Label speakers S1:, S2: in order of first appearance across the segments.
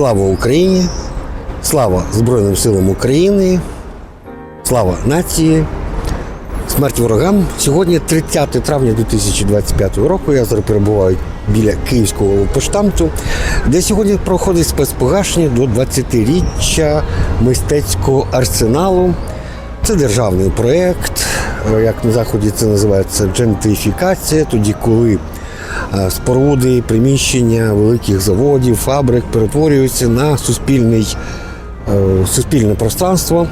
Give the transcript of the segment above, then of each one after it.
S1: Слава Україні! Слава Збройним силам України! Слава нації! Смерть ворогам! Сьогодні 30 травня 2025 року. Я зараз перебуваю біля Київського поштамту, де сьогодні проходить спецпогашення до 20-річчя мистецького арсеналу. Це державний проєкт, як на заході це називається джентрифікація, тоді коли споруди, приміщення великих заводів, фабрик перетворюються на суспільний, е, суспільне пространство.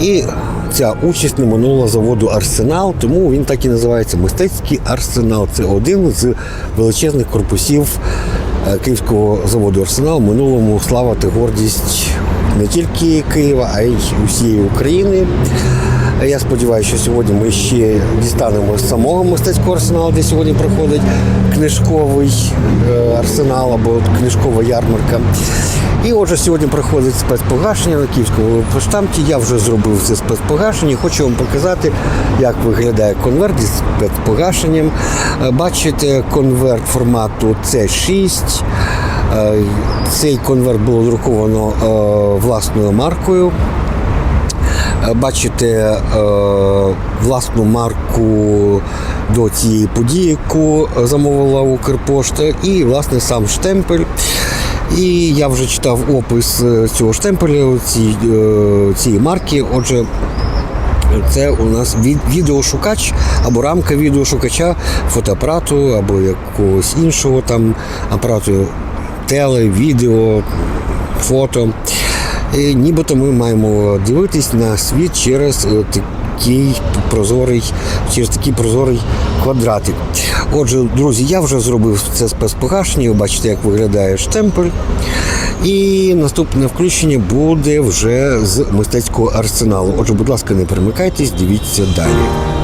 S1: І ця участь не минула заводу Арсенал, тому він так і називається Мистецький арсенал. Це один з величезних корпусів е, Київського заводу Арсенал. Минулому слава та гордість не тільки Києва, а й усієї України. Я сподіваюся, що сьогодні ми ще дістанемо самого мистецького арсеналу, де сьогодні проходить книжковий е, арсенал або книжкова ярмарка. І отже, сьогодні проходить спецпогашення на Київському поштамті. Я вже зробив це спецпогашення. Хочу вам показати, як виглядає конверт із спецпогашенням. Е, Бачите конверт формату C6. Е, Цей конверт було друковано власною маркою. Е, Бачите е, власну марку до цієї події, яку замовила Укрпошта, і власне сам штемпель. І я вже читав опис е, цього штемпеля, ці, цієї марки. Отже, це у нас відеошукач або рамка відеошукача фотоапарату або якогось іншого там апарату теле, відео, фото. І нібито ми маємо дивитись на світ через е, такий прозорий, через такий прозорий квадратик. Отже, друзі, я вже зробив це спецпогашення, ви бачите, як виглядає штемпель. І наступне включення буде вже з мистецького арсеналу. Отже, будь ласка, не перемикайтесь, дивіться далі.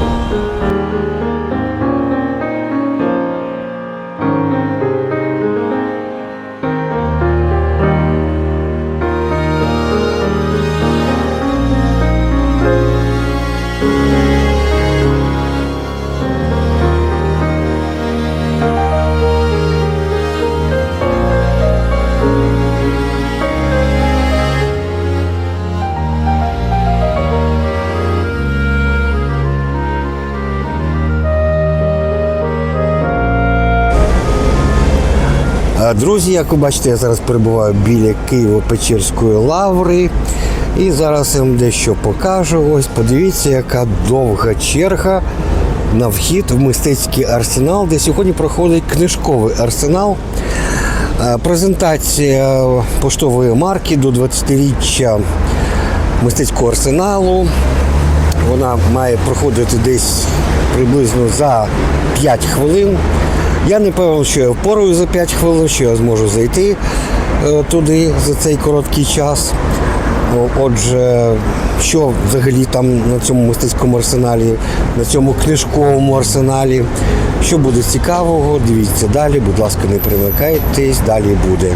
S1: Друзі, як ви бачите, я зараз перебуваю біля Києво-Печерської лаври. І зараз я вам дещо покажу. Ось подивіться, яка довга черга на вхід в мистецький арсенал, де сьогодні проходить книжковий арсенал. Презентація поштової марки до 20-річчя мистецького арсеналу. Вона має проходити десь приблизно за 5 хвилин. Я не певен, що я впораю за 5 хвилин, що я зможу зайти е, туди за цей короткий час. Отже, що взагалі там на цьому мистецькому арсеналі, на цьому книжковому арсеналі, що буде цікавого, дивіться далі, будь ласка, не перемикайтесь, далі буде.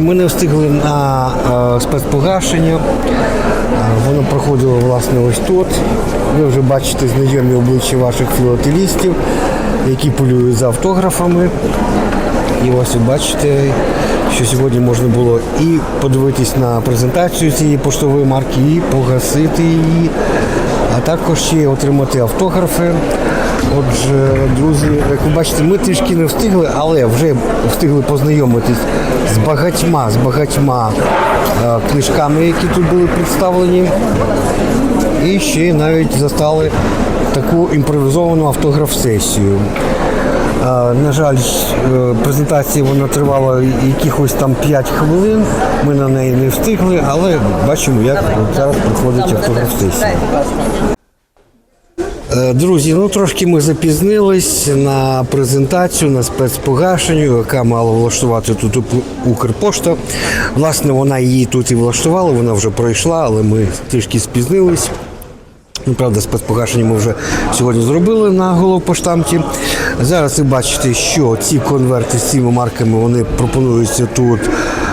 S1: Друзі, ми не встигли на е, спецпогашення. Е, Воно проходило власне ось тут. Ви вже бачите знайомі обличчя ваших філателістів, які полюють за автографами. І ось ви бачите, що сьогодні можна було і подивитись на презентацію цієї поштової марки, і погасити її, а також ще отримати автографи. Отже, друзі, як ви бачите, ми трішки не встигли, але вже встигли познайомитись з багатьма, з багатьма е, книжками, які тут були представлені. І ще навіть застали таку імпровізовану автограф-сесію. Е, На жаль, е, презентація вона тривала якихось там 5 хвилин. Ми на неї не встигли, але бачимо, як зараз проходить автограф-сесія. Е, Друзі, ну трошки ми запізнились на презентацію, на спецпогашенню, яка мала влаштувати тут Укрпошта. Власне, вона її тут і влаштувала, вона вже пройшла, але ми трішки спізнились. Ну, правда, спецпогашення ми вже сьогодні зробили на головпоштамті. Зараз ви бачите, що ці конверти з цими марками вони пропонуються тут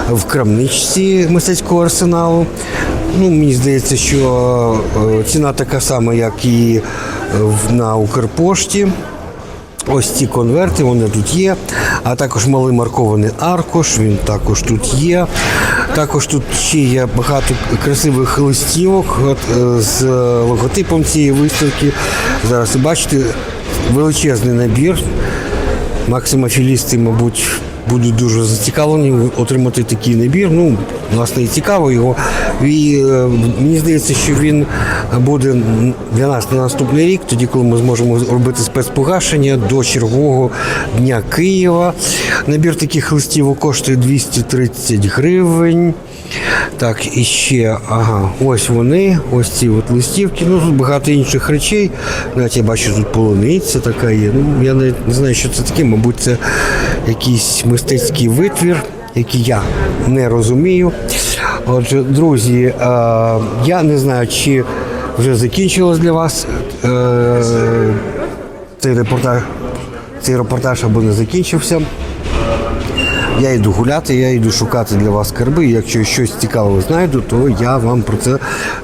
S1: в крамничці мистецького арсеналу. Ну, мені здається, що е, ціна така сама, як і е, на Укрпошті. Ось ці конверти, вони тут є. А також малий маркований аркуш, він також тут є. Також тут ще є багато красивих листівок е, з логотипом цієї виставки. Зараз бачите величезний набір. Максимофілісти, мабуть, будуть дуже зацікавлені отримати такий набір. Ну, власне, і цікаво його. І е, мені здається, що він буде для нас на наступний рік, тоді, коли ми зможемо робити спецпогашення до чергового дня Києва. Набір таких листів коштує 230 гривень. Так, і ще, ага, ось вони, ось ці от листівки. Ну тут багато інших речей. Навіть я бачу, тут полуниця така є. Ну, я не, знаю, що це таке, мабуть, це якийсь мистецький витвір, який я не розумію. Отже, друзі, е, я не знаю, чи вже закінчилось для вас е, цей репортаж, цей репортаж або не закінчився. Я йду гуляти, я йду шукати для вас скарби. Якщо щось цікаве знайду, то я вам про це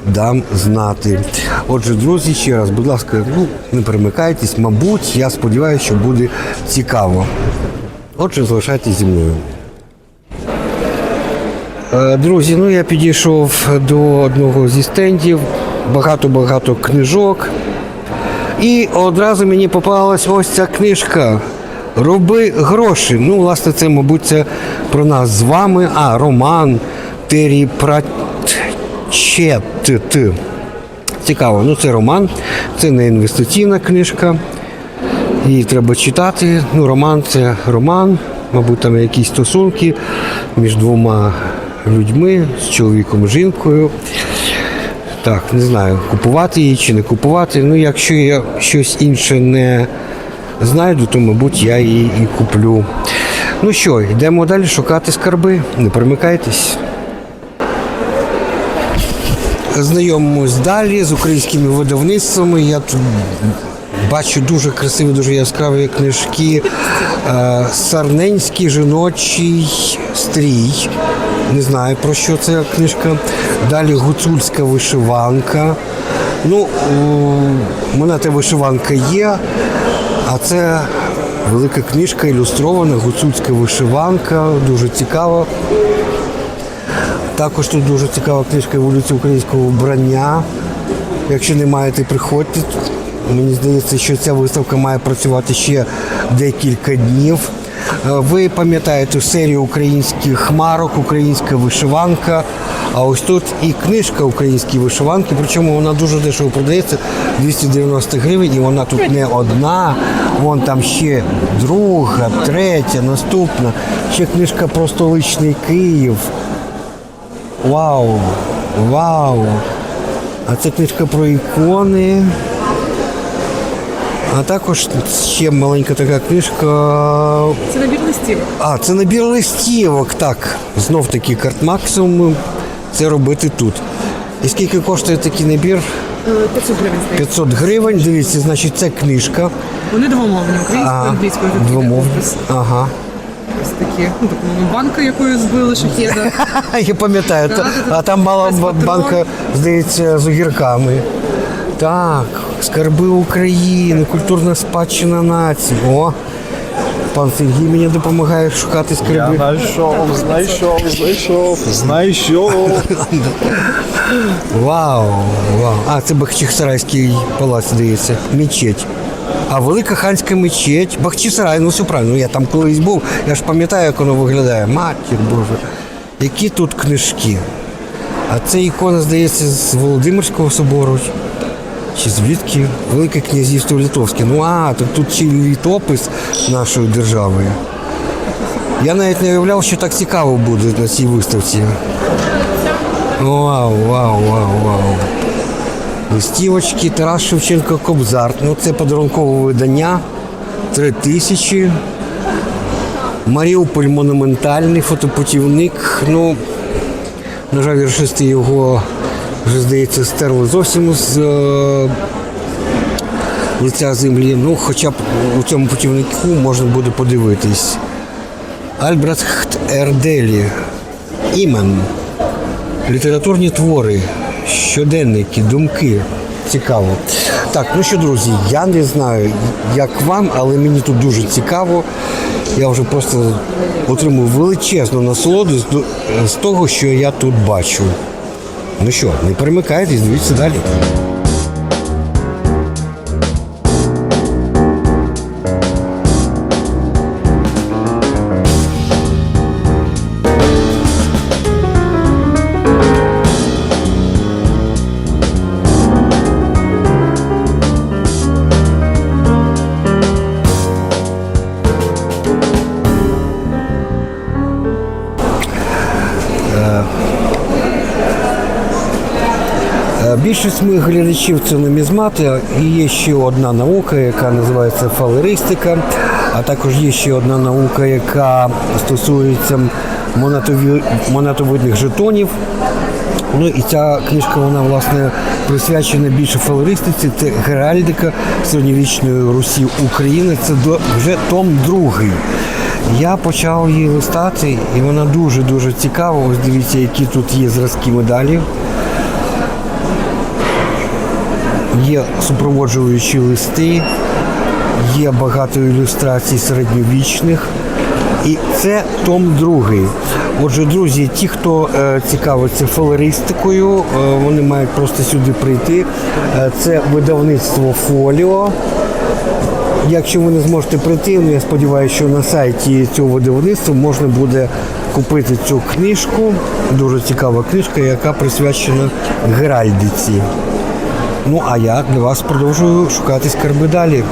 S1: дам знати. Отже, друзі, ще раз, будь ласка, ну не перемикайтесь. Мабуть, я сподіваюся, що буде цікаво. Отже, залишайтесь зі мною. Е, Друзі, ну я підійшов до одного зі стендів, багато-багато книжок. І одразу мені попалась ось ця книжка. Роби гроші. Ну, власне, це, мабуть, це про нас з вами. А, роман Террі Пратчет. Цікаво, ну це роман, це не інвестиційна книжка. Її треба читати. Ну, роман це роман, мабуть, там якісь стосунки між двома людьми, з чоловіком і жінкою. Так, не знаю, купувати її чи не купувати. Ну, якщо я щось інше не знайду, то, мабуть, я її і куплю. Ну що, йдемо далі шукати скарби. Не перемикайтесь. Знайомимось далі з українськими видавництвами. Я тут бачу дуже красиві, дуже яскраві книжки. Е, Сарненський жіночий стрій. Не знаю про що ця книжка. Далі гуцульська вишиванка. Ну, у мене та вишиванка є, а це велика книжка ілюстрована, гуцульська вишиванка, дуже цікава. Також тут дуже цікава книжка еволюції українського вбрання. Якщо не маєте, приходьте. Мені здається, що ця виставка має працювати ще декілька днів. Е, Ви пам'ятаєте серію українських марок, українська вишиванка. А ось тут і книжка українські вишиванки, причому вона дуже дешево продається 290 гривень, і вона тут не одна, вон там ще друга, третя, наступна. Ще книжка про столичний Київ. Вау! Вау! А це книжка про ікони. А також ще маленька така книжка.
S2: Це набір листів.
S1: А, це набір листівок. Так. Знов таки карт максимум. Це робити тут. І скільки коштує такий набір?
S2: Е, 500 гривень здається.
S1: 500 гривень. Дивіться, значить, це книжка.
S2: Вони двомовні, українською, англійською.
S1: двомовні. Ага.
S2: Ось такі. Ну, так, ну, банка, якою збили шахеда.
S1: Я пам'ятаю, та- а там мала ба- банка, здається, з огірками. Так, скарби України, культурна спадщина нації. О, пан Сергій мені допомагає шукати
S3: Я
S1: скарби.
S3: знайшов, знайшов, знайшов, знайшов.
S1: Вау, вау. А, це Бахчисарайський палац, здається, мечеть. А велика ханська мечеть. Бахчисарай, ну все правильно. Я там колись був, я ж пам'ятаю, як воно виглядає. Матір Боже. Які тут книжки. А це ікона, здається, з Володимирського собору. Чи звідки? Велике князівство Литовське. Ну а, так тут ще й літопис нашої держави. Я навіть не уявляв, що так цікаво буде на цій виставці. Вау, вау, вау, вау. Листівочки Тарас Шевченко Кобзар. Ну, це подарункове видання. Три тисячі. Маріуполь монументальний фотопутівник. Ну, на жаль, рашисти його вже, здається, стерли зовсім з е, лиця землі. Ну, хоча б у цьому путівнику можна буде подивитись. Альбрехт Ерделі. Імен. Літературні твори, щоденники, думки. Цікаво. Так, ну що, друзі, я не знаю, як вам, але мені тут дуже цікаво. Я вже просто отримую величезну насолоду з того, що я тут бачу. Ну що, не перемикайтесь, дивіться далі. Більшість моїх глядачів це нумізмати, і є ще одна наука, яка називається фалеристика, а також є ще одна наука, яка стосується монетовидних жетонів. Ну і ця книжка вона власне присвячена більше фалеристиці. Це геральдика середньовічної Русі України. Це до- вже том другий. Я почав її листати, і вона дуже дуже цікава. Ось дивіться, які тут є зразки медалів. Є супроводжуючі листи, є багато ілюстрацій середньовічних. І це том другий. Отже, друзі, ті, хто е, цікавиться фалеристикою, е, вони мають просто сюди прийти. Е, це видавництво Фоліо. Якщо ви не зможете прийти, ну я сподіваюся, що на сайті цього видавництва можна буде купити цю книжку. Дуже цікава книжка, яка присвячена Геральдиці. Ну а я для вас продовжую шукати скарби далі.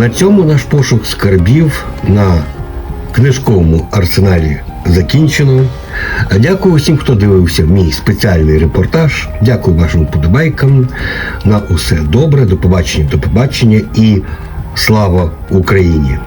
S1: На цьому наш пошук скарбів на книжковому арсеналі закінчено. Дякую усім, хто дивився мій спеціальний репортаж. Дякую вашим подобайкам. На усе добре. До побачення, до побачення і слава Україні!